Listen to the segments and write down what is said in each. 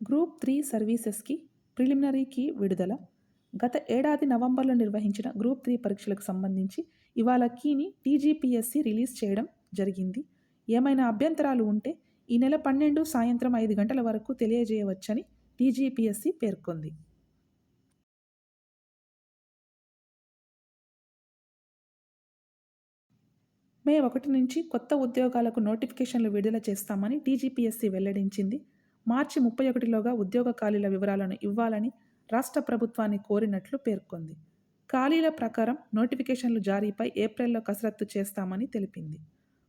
Group three సర్వీసెస్కి preliminary key విడుదల. గత ఏడాది నవంబర్లో నిర్వహించిన గ్రూప్ త్రీ పరీక్షలకు సంబంధించి ఇవాళ కీని టీజీపీఎస్సీ రిలీజ్ చేయడం జరిగింది. ఏమైనా అభ్యంతరాలు ఉంటే ఈ నెల పన్నెండు సాయంత్రం ఐదు గంటల వరకు తెలియజేయవచ్చని టీజీపీఎస్సీ పేర్కొంది. మే ఒకటి నుంచి కొత్త ఉద్యోగాలకు నోటిఫికేషన్లు విడుదల చేస్తామని టీజీపీఎస్సి వెల్లడించింది. మార్చి ముప్పై ఒకటిలోగా ఉద్యోగ ఖాళీల వివరాలను ఇవ్వాలని రాష్ట్ర ప్రభుత్వాన్ని కోరినట్లు పేర్కొంది. ఖాళీల ప్రకారం నోటిఫికేషన్లు జారీపై ఏప్రిల్లో కసరత్తు చేస్తామని తెలిపింది.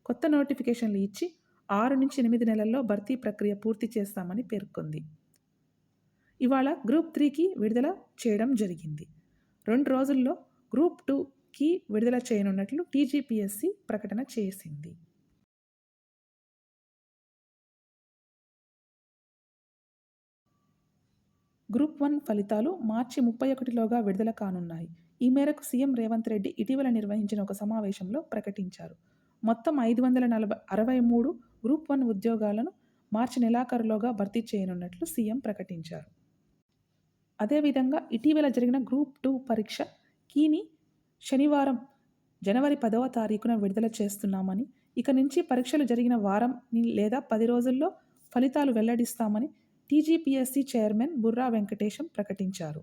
కొత్త నోటిఫికేషన్లు ఇచ్చి ఆరు నుంచి ఎనిమిది నెలల్లో భర్తీ ప్రక్రియ పూర్తి చేస్తామని పేర్కొంది. ఇవాళ గ్రూప్ త్రీకి విడుదల చేయడం జరిగింది. రెండు రోజుల్లో గ్రూప్ టూకి విడుదల చేయనున్నట్లు టీజీపీఎస్సీ ప్రకటన చేసింది. గ్రూప్ వన్ ఫలితాలు మార్చి ముప్పై ఒకటిలోగా విడుదల కానున్నాయి. ఈ మేరకు సీఎం రేవంత్ రెడ్డి ఇటీవల నిర్వహించిన ఒక సమావేశంలో ప్రకటించారు. మొత్తం ఐదు వందల నలభై అరవై మూడు గ్రూప్ వన్ ఉద్యోగాలను మార్చి నెలాఖరులోగా భర్తీ చేయనున్నట్లు సీఎం ప్రకటించారు. అదేవిధంగా ఇటీవల జరిగిన గ్రూప్ టూ పరీక్ష కీని శనివారం జనవరి పదవ తారీఖున విడుదల చేస్తున్నామని ఇక నుంచి పరీక్షలు జరిగిన వారం లేదా పది రోజుల్లో ఫలితాలు వెల్లడిస్తామని టీజీపీఎస్సీ చైర్మన్ బుర్రా వెంకటేశం ప్రకటించారు.